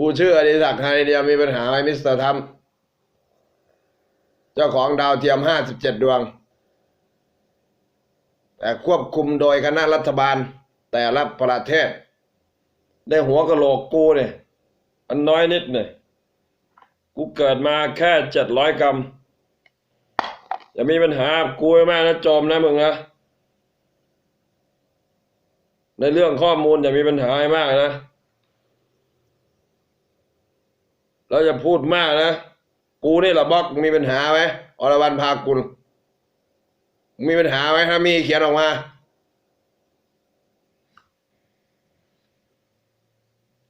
กูชื่ออดิศักดิ์ไฮเดียมีปัญหาไหมมิสเตอร์ทำเจ้าของดาวเทียมห้าสิบเจ็ดดวง แต่ควบคุมโดยคณะรัฐบาลแต่ละประเทศ ได้หัวกะโหลกกูเนี่ยอันน้อยนิดเนี่ยกูเกิดมาแค่เจ็ดร้อยกรัมอย่ามีปัญหากับกูมากนะโจมนะมึงนะในเรื่องข้อมูลอย่ามีปัญหาให้มากนะ เราจะพูดมากนะ กูนี่แหละบล็อกมีปัญหาไหมอรวรรณพากุลมีปัญหาไหมถ้ามีเขียนออกมา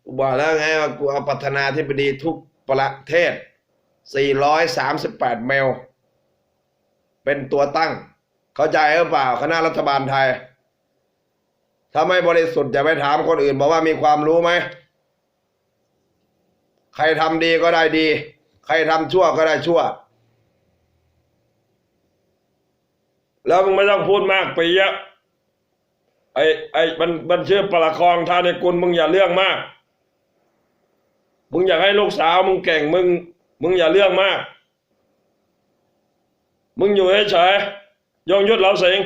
กูบอกแล้วไงว่ากูเอาประธานาธิบดีทุกประเทศ 438 เมล เป็นตัวตั้ง เข้าใจหรือเปล่า คณะรัฐบาลไทย ถ้าไม่บริสุทธิ์อย่าไปถามคนอื่น บอกว่ามีความรู้ไหม ใครทำดีก็ได้ดี ใครทำชั่วก็ได้ชั่ว แล้วมึงไม่ต้องพูดมากไปเยอะไอ้ไอ้มันมันชื่อประคองทานในกุลมึงอย่าเรื่องมาก มึงอยากให้ลูกสาวมึงเก่งมึง มึงอย่าเรื่องมาก มึงอยู่เฉยยงยุทธเหลาสิง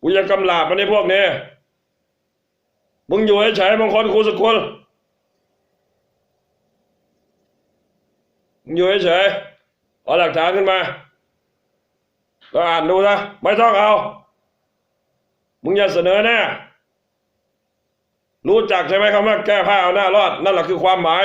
กูจะกำลาบมันในพวกนี้มึงอยู่เฉยๆบางคนครูสกุลมึง อยู่เฉยๆเอาหลักฐานขึ้นมาก็อ่านดูนะไม่ต้องเอา มึงอย่าเสนอแน่รู้จักใช่ไหมคำว่าแก้ผ้าเอาหน้ารอด นั่นแหละคือความหมาย